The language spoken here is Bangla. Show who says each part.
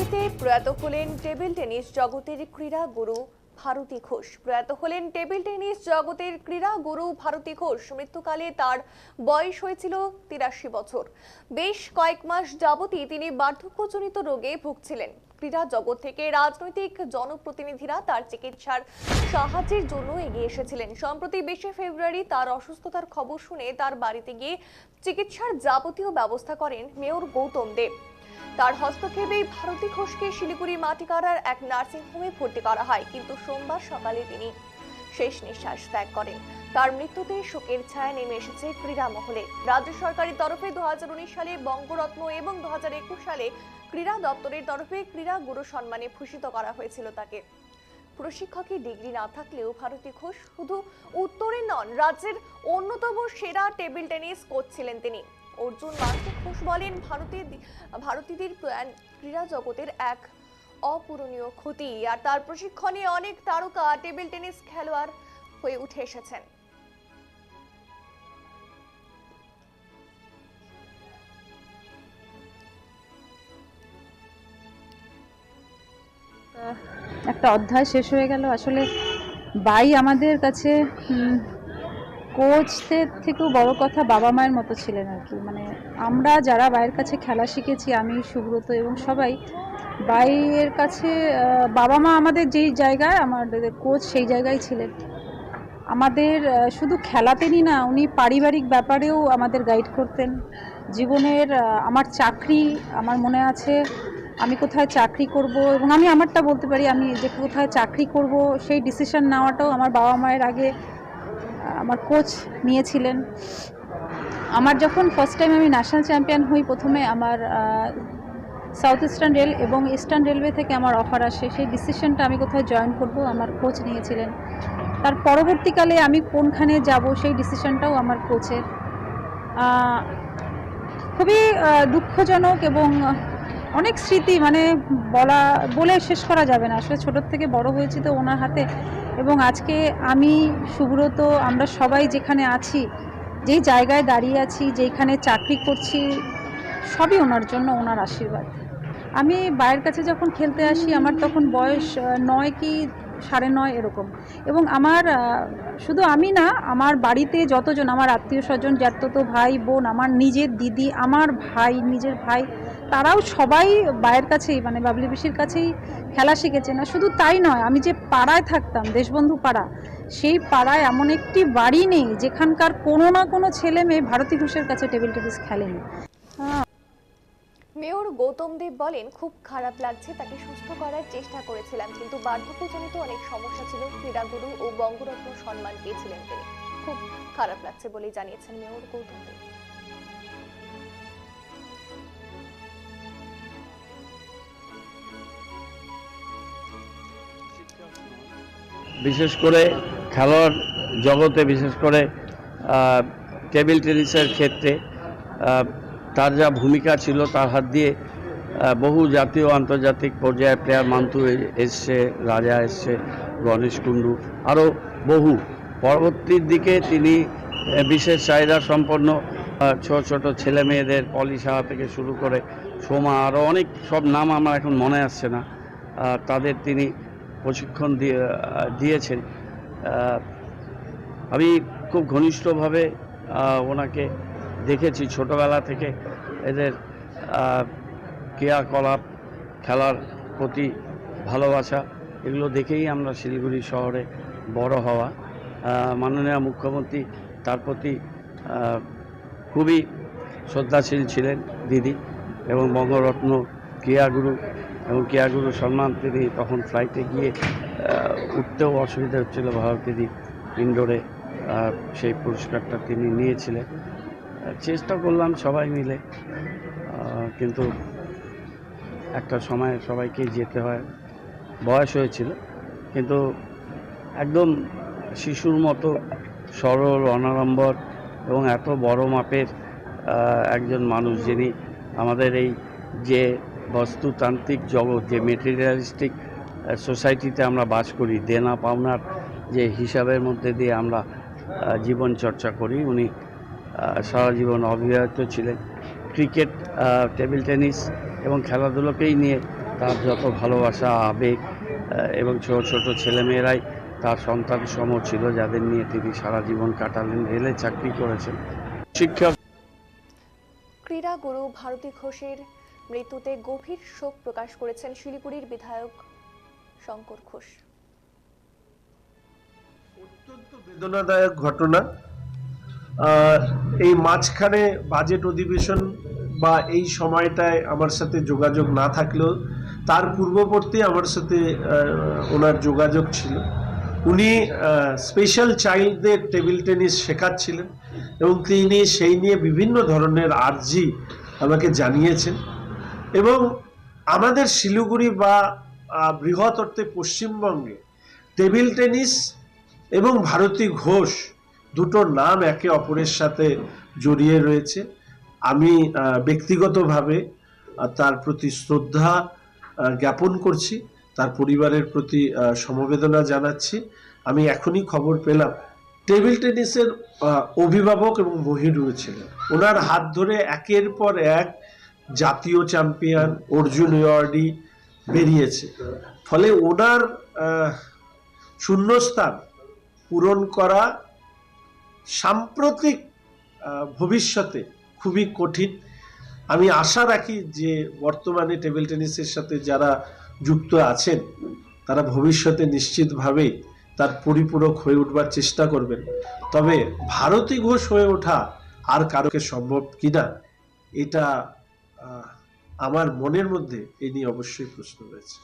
Speaker 1: মৃত্যুকালে প্রয়াত হলেন টেবিল টেনিস জগতের ক্রীড়া গুরু ভারতী ঘোষ। প্রয়াত হলেন টেবিল টেনিস জগতের ক্রীড়া গুরু ভারতী ঘোষ। মৃত্যুকালে তার বয়স হয়েছিল তিরাশি বছর। বেশ কয়েক মাস যাবতই তিনি বার্ধক্যজনিত রোগে ভুগছিলেন। ক্রীড়া জগৎ থেকে রাজনৈতিক জনপ্রতিনিধিরা তার চিকিৎসার সাহায্যের জন্য এগিয়ে এসেছিলেন। সম্প্রতি বিশে ফেব্রুয়ারি তার অসুস্থতার খবর শুনে তার বাড়িতে গিয়ে চিকিৎসার যাবতীয় ব্যবস্থা করেন মেয়র গৌতম দেব। তার হস্তক্ষেপেই ভারতী ঘোষকে শিলিগুড়ি মাটিকাড়ার এক নার্সিং হোমে ভর্তি করা হয়, কিন্তু সোমবার সকালে তিনি শেষ নিঃশ্বাস ত্যাগ করেন। তার মৃত্যুতে শোকের ছায়া নেমে এসেছে ক্রীড়া মহলে রাজ্য সরকারের তরফে দু হাজার উনিশ সালে বঙ্গরত্ন এবং দু হাজার একুশ সালে ক্রীড়া দপ্তরের তরফে ক্রীড়া গুরু সম্মানে ভূষিত করা হয়েছিল তাকে। প্রশিক্ষকের ডিগ্রি না থাকলেও ভারতী ঘোষ শুধু উত্তরে নন, রাজ্যের অন্যতম সেরা টেবিল টেনিস কোচ ছিলেন তিনি। অর্জুন মান্টু ঘোষ বলেন ভারতের ভারতীদের ক্রীড়া জগতের এক অপূরণীয় ক্ষতি। আর তার প্রশিক্ষণে অনেক তারকা টেবিল টেনিস খেলোয়াড় হয়ে উঠে এসেছেন।
Speaker 2: একটা অধ্যায় শেষ হয়ে গেল। আসলে বাই আমাদের কাছে কোচদের থেকেও বড় কথা বাবা মায়ের মতো ছিলেন আর কি। মানে আমরা যারা বাইয়ের কাছে খেলা শিখেছি, আমি, সুব্রত এবং সবাই বাইয়ের কাছে বাবা মা আমাদের যেই জায়গায়, আমাদের কোচ সেই জায়গায় ছিলেন। আমাদের শুধু খেলাতেনই না, উনি পারিবারিক ব্যাপারেও আমাদের গাইড করতেন। জীবনের আমার চাকরি, আমার মনে আছে, আমি কোথায় চাকরি করব এবং আমি আমারটা বলতে পারি, আমি যে কোথায় চাকরি করব, সেই ডিসিশন নেওয়াটাও আমার বাবা মায়ের আগে আমার কোচ নিয়েছিলেন। আমার যখন ফার্স্ট টাইম আমি ন্যাশনাল চ্যাম্পিয়ন হই, প্রথমে আমার সাউথ ইস্টার্ন রেল এবং ইস্টার্ন রেলওয়ে থেকে আমার অফার আসে। সেই ডিসিশনটা আমি কোথায় জয়েন করব, আমার কোচ নিয়েছিলেন। তার পরবর্তীকালে আমি কোনখানে যাব, সেই ডিসিশনটাও আমার কোচের খুবই দুঃখজনক এবং অনেক স্মৃতি মানে বলা, বলে শেষ করা যাবে না। আসলে ছোটোর থেকে বড় হয়েছি তো ওনার হাতে। এবং আজকে আমি, সুব্রত, আমরা সবাই যেখানে আছি, যেই জায়গায় দাঁড়িয়ে আছি যেখানে চাকরি করছি, সবই ওনার জন্য ওনার আশীর্বাদ। আমি বাইরের কাছে যখন খেলতে আসি, আমার তখন বয়স নয় কি, সাড়ে নয় এরকম। এবং আমার শুধু আমি না, আমার বাড়িতে যতজন, আমার আত্মীয় স্বজন যার জ্যাঠতো ভাই, বোন, আমার নিজের দিদি, আমার ভাই, নিজের ভাই তারাও সবাই বাইরের কাছেই মানে বাবলি পিসির কাছেই খেলা শিখেছে। না, শুধু তাই নয়, আমি যে পাড়ায় থাকতাম, দেশবন্ধু পাড়া, সেই পাড়ায় এমন একটি বাড়ি নেই, যেখানকার কোনো না কোনো ছেলে মেয়ে ভারতী ঘোষের কাছে টেবিল টেনিস খেলেনি।
Speaker 1: মেয়র গৌতম দেব বলেন, খুব খারাপ লাগছে তাকে সুস্থ করার চেষ্টা করেছিলাম, কিন্তু বার্ধক্যজনিত অনেক সমস্যা ছিল, ক্রীড়াগুরু ও বঙ্গরত্ন সম্মান পেয়েছিলেন তিনি। খুব খারাপ লাগছে বলেই জানিয়েছেন মেয়র গৌতম দেব।
Speaker 3: বিশেষ করে খেলোয়াড় জগতে, বিশেষ করে টেবিল টেনিসের ক্ষেত্রে তার যা ভূমিকা ছিল তার হাত দিয়ে বহু জাতীয় আন্তর্জাতিক পর্যায়ে প্লেয়ার মান্তু এসছে, রাজা এসছে, গণেশ কুণ্ডু আরও বহু। পরবর্তীর দিকে তিনি বিশেষ চাহিদা সম্পন্ন ছোট ছোট ছেলে মেয়েদের পলি সাহা থেকে শুরু করে সোমা আরও অনেক সব নাম আমার এখন মনে আসছে না। তাদের তিনি প্রশিক্ষণ দিয়ে, দিয়েছেন। আমি খুব ঘনিষ্ঠভাবে ওনাকে দেখেছি ছোটবেলা থেকে। এদের ক্রিয়াকলাপ, খেলার প্রতি ভালোবাসা, এগুলো দেখেই আমরা শিলিগুড়ি শহরে বড় হওয়া। মাননীয় মুখ্যমন্ত্রী তার প্রতি খুবই শ্রদ্ধাশীল ছিলেন দিদি এবং বঙ্গরত্ন ক্রিয়াগুরু এবং ক্রিয়াগুরু সম্মান তিনি তখন ফ্লাইটে গিয়ে উঠতেও অসুবিধা হচ্ছিল ভারতীদি ইন্ডোরে সেই পুরস্কারটা তিনি নিয়েছিলেন। চেষ্টা করলাম সবাই মিলে কিন্তু একটা সময় সবাইকে যেতে হয়। বয়স হয়েছিল, কিন্তু একদম শিশুর মতো সরল, অনাড়ম্বর এবং এত বড় মাপের একজন মানুষ যিনি আমাদের এই যে বস্তুতান্ত্রিক জগৎ যে মেটেরিয়ালিস্টিক সোসাইটিতে আমরা বাস করি দেনা পাওনার যে হিসাবের মধ্যে দিয়ে আমরা জীবন চর্চা করি। উনি সারা জীবন অবিবাহিত ছিলেন। ক্রিকেট টেবিল টেনিস এবং খেলাধুলোকেই নিয়ে তার যত ভালোবাসা আবেগ এবং ছোট ছোট ছেলেমেয়েরাই তার সন্তান সম ছিল যাদের নিয়ে তিনি সারা জীবন কাটালেন রেলে চাকরি করেছেন। শিক্ষক
Speaker 1: ক্রীড়া গুরু ভারতী ঘোষের মৃত্যুতে গভীর শোক প্রকাশ করেছেন শিলিগুড়ির বিধায়ক শঙ্কর ঘোষ।
Speaker 4: অত্যন্ত বেদনাদায়ক ঘটনা। এই মাঝখানে বাজেট অধিবেশন বা এই সময়টায় আমার সাথে যোগাযোগ না থাকলেও, তার পূর্ববর্তী আমার সাথে ওনার যোগাযোগ ছিল। উনি স্পেশাল চাইল্ডদের টেবিল টেনিস শেখাচ্ছিলেন এবং তিনি সেই নিয়ে বিভিন্ন ধরনের আর্জি আমাকে জানিয়েছেন। এবং আমাদের শিলিগুড়ি বা বৃহৎ অর্থে পশ্চিমবঙ্গে টেবিল টেনিস এবং ভারতী ঘোষ দুটো নাম একে অপরের সাথে জড়িয়ে রয়েছে। আমি ব্যক্তিগতভাবে তার প্রতি শ্রদ্ধা জ্ঞাপন করছি, তার পরিবারের প্রতি সমবেদনা জানাচ্ছি। আমি এখনই খবর পেলাম, টেবিল টেনিসের অভিভাবক এবং মহিরু ছিলেন ওনার হাত ধরে একের পর এক জাতীয় চ্যাম্পিয়ন অর্জুন অ্যাওয়ার্ডি বেরিয়েছে। ফলে ওনার শূন্যস্থান পূরণ করা সাম্প্রতিক ভবিষ্যতে খুবই কঠিন। আমি আশা রাখি যে বর্তমানে টেবিল টেনিসের সাথে যারা যুক্ত আছেন, তারা ভবিষ্যতে নিশ্চিতভাবেই তার পরিপূরক হয়ে উঠবার চেষ্টা করবেন। তবে ভারতী ঘোষ হয়ে ওঠা আর কারোকে সম্ভব কিনা, এটা আমার মনের মধ্যে এ নিয়ে অবশ্যই প্রশ্ন রয়েছে।